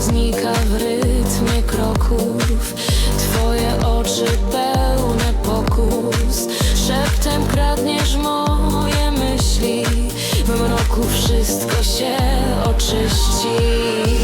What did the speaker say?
Znika w rytmie kroków. Twoje oczy pełne pokus. Szeptem kradniesz moje myśli. W mroku wszystko się oczyści.